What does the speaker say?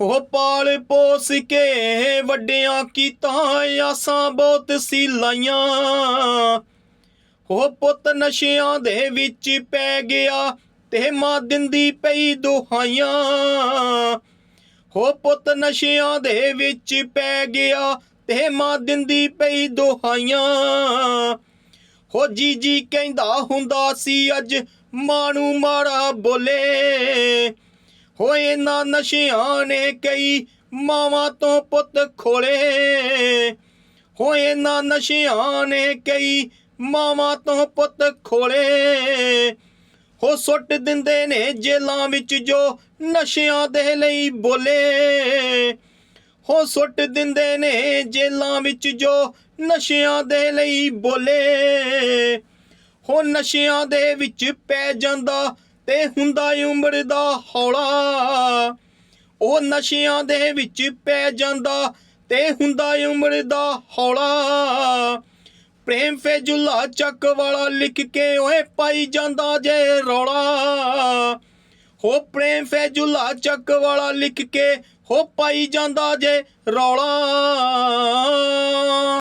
ਹੋ ਪਾਲ ਪੋਸ ਕੇ ਵੱਡਿਆਂ ਕੀਤਾ ਆਸਾਂ ਬਹੁਤ ਸੀ ਲਾਈਆਂ। ਹੋ ਪੁੱਤ ਨਸ਼ਿਆਂ ਦੇ ਵਿੱਚ ਪੈ ਗਿਆ ਤੇ ਮਾਂ ਦਿੰਦੀ ਪਈ ਦੁਹਾਈਆਂ। ਹੋ ਪੁੱਤ ਨਸ਼ਿਆਂ ਦੇ ਵਿੱਚ ਪੈ ਗਿਆ ਤੇ ਮਾਂ ਦਿੰਦੀ ਪਈ ਦੁਹਾਈਆਂ। ਹੋ ਜੀ ਜੀ ਕਹਿੰਦਾ ਹੁੰਦਾ ਸੀ, ਅੱਜ ਮਾਂ ਨੂੰ ਮਾੜਾ ਬੋਲੇ। ਹੋਏ ਨਾ ਨਸ਼ਿਆਂ ਨੇ ਕਈ ਮਾਵਾਂ ਤੋਂ ਪੁੱਤ ਖੋਲੇ। ਹੋਏ ਨਾ ਨਸ਼ਿਆਂ ਨੇ ਕਈ ਮਾਵਾਂ ਤੋਂ ਪੁੱਤ ਖੋਲੇ। ਹੋ ਸੁੱਟ ਦਿੰਦੇ ਨੇ ਜੇਲਾਂ ਵਿੱਚ ਜੋ ਨਸ਼ਿਆਂ ਦੇ ਲਈ ਬੋਲੇ। ਹੋ ਸੁੱਟ ਦਿੰਦੇ ਨੇ ਜੇਲਾਂ ਵਿੱਚ ਜੋ ਨਸ਼ਿਆਂ ਦੇ ਲਈ ਬੋਲੇ। ਹੋ ਨਸ਼ਿਆਂ ਦੇ ਵਿੱਚ ਪੈ ਜਾਂਦਾ ਤੇ ਹੁੰਦਾ ਉਮਰ ਦਾ ਹੌਲਾ। ਉਹ ਨਸ਼ਿਆਂ ਦੇ ਵਿੱਚ ਪੈ ਜਾਂਦਾ ਤੇ ਹੁੰਦਾ ਉਮਰ ਦਾ ਹੌਲਾ। ਪ੍ਰੇਮ ਫੇਜੁਲਾ ਚੱਕ ਵਾਲਾ ਲਿਖ ਕੇ ਓਏ ਪਾਈ ਜਾਂਦਾ ਜੇ ਰੌਲਾ। ਹੋ ਪ੍ਰੇਮ ਫੇਜੁਲਾ ਚੱਕ ਵਾਲਾ ਲਿਖ ਕੇ ਹੋ ਪਾਈ ਜਾਂਦਾ ਜੇ ਰੌਲਾ।